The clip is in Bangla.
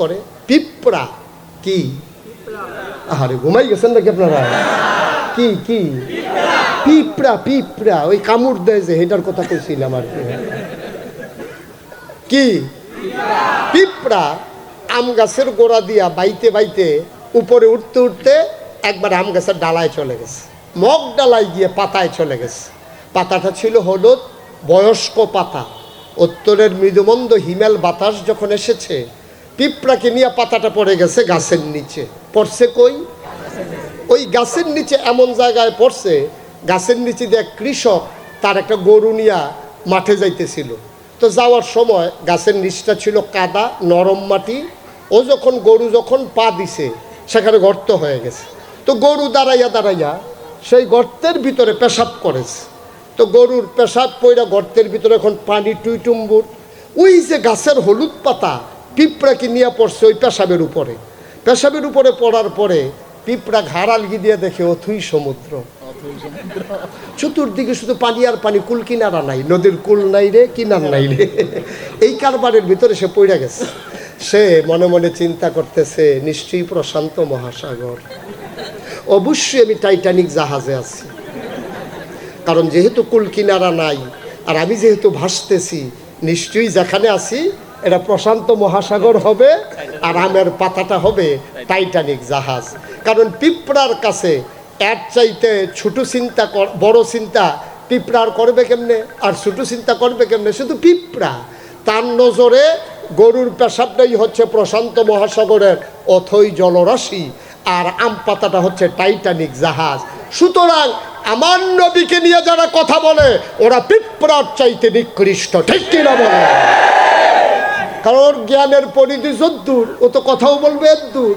করে পিঁপড়া, কি? আরে ঘুমাই গেছেন নাকি আপনারা? কি কি? পিঁপড়া পিঁপড়া, ওই কামড় দেয় যে হেটার কথা কইছিলাম আর কি। কি? পিঁপড়া, আম গাছের গোড়া দিয়া বাইতে বাইতে উপরে উঠতে উঠতে একবার আম গাছের ডালায় চলে গেছে। মগ ডালায় গিয়ে পাতায় চলে গেছে। পাতাটা ছিল হলুদ, বয়স্ক পাতা। উত্তরের মৃদুমন্দ হিমেল বাতাস যখন এসেছে পিঁপড়াকে নিয়ে পাতাটা পড়ে গেছে গাছের নিচে। পড়ছে কই? ওই গাছের নিচে এমন জায়গায় পড়ছে, গাছের নিচে দিয়ে কৃষক তার একটা গরু নিয়া মাঠে যাইতেছিল। তো যাওয়ার সময় গাছের নিচটা ছিল কাদা, নরম মাটি। ও যখন গরু যখন পা দিছে, সেখানে গর্ত হয়ে গেছে। তো গরু দাঁড়াইয়া দাঁড়াইয়া সেই গর্তের ভিতরে পেশাব করেছে। তো গরুর পেশাব পইরা গর্তের ভিতরে এখন পানি টুইটুম্বুর। ওই যে গাছের হলুদ পাতা পিঁপড়াকে নিয়ে পড়ছে ওই পেশাবের উপরে? পেশাবের উপরে পড়ার পরে পিঁপড়া ঘাড়ালগি দিয়ে দেখে অথুই সমুদ্র। চতুর্দিকে শুধু পানি আর পানি কুল কিনারা নাই নদীর কুল নাই রে কিনার নাই রে। এই কারবারের ভিতরে সে পড়ে গেছে। সে মনে মনে চিন্তা করতেছে নিশ্চয়ই প্রশান্ত মহাসাগর। অবশ্যই আমি টাইটানিক জাহাজে আছি। কারণ যেহেতু কুল কিনারা নাই আর আমি যেহেতু ভাসতেছি নিশ্চয়ই যেখানে আছি এটা প্রশান্ত মহাসাগর হবে আর আমের পাতাটা হবে টাইটানিক জাহাজ। কারণ পিঁপড়ার কাছে এর চাইতে ছোট চিন্তা বড় চিন্তা পিঁপড়ার করবে কেমনে? আর ছোট চিন্তা করবে কেমনে? শুধু পিঁপড়া। তার নজরে গরুর পেশাবটাই হচ্ছে প্রশান্ত মহাসাগরের অথই জলরাশি আর আম পাতাটা হচ্ছে টাইটানিক জাহাজ। সুতরাং আমার নবীকে নিয়ে যারা কথা বলে, ওরা পিঁপড়ার চাইতে নিকৃষ্ট। ঠিক কিনা বলে কারণ জ্ঞানের পরিধি যদ্দূর ও তো কথাও বলবে এদ্দূর